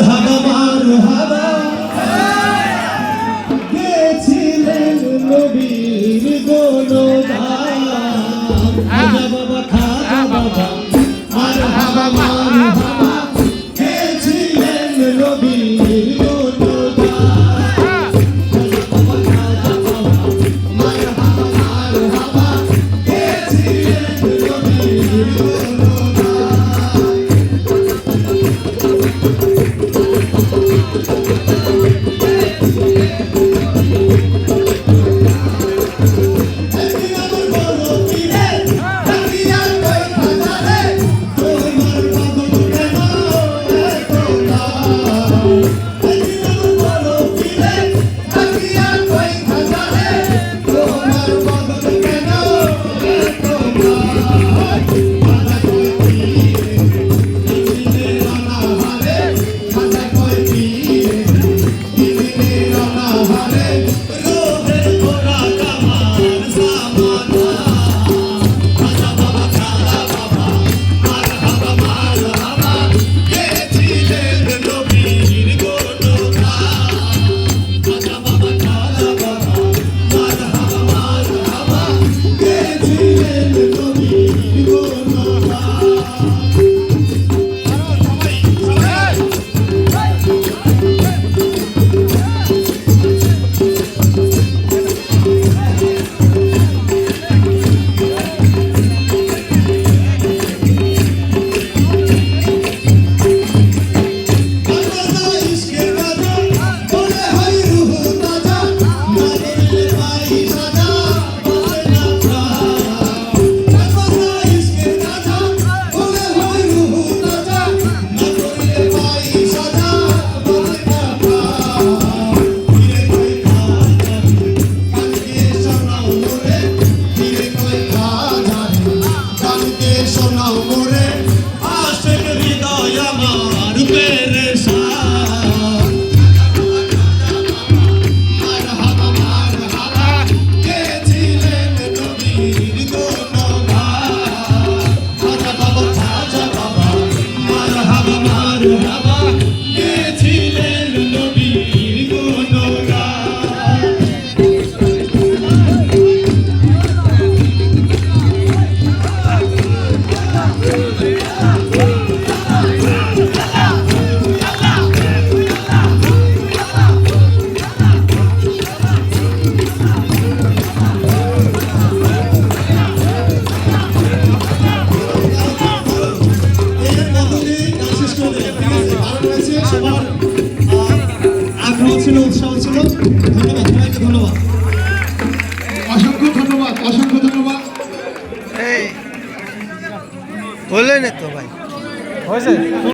মারহাবা মারহাবা গেছিলেন নবীর গোলদান। হ্যাঁ। Yeah. ছিল উৎসাহ ছিল। ধন্যবাদ সবাইকে ধন্যবাদ। অসংখ্য ধন্যবাদ অসংখ্য ধন্যবাদ। বললেন তো ভাই। হয়েছে?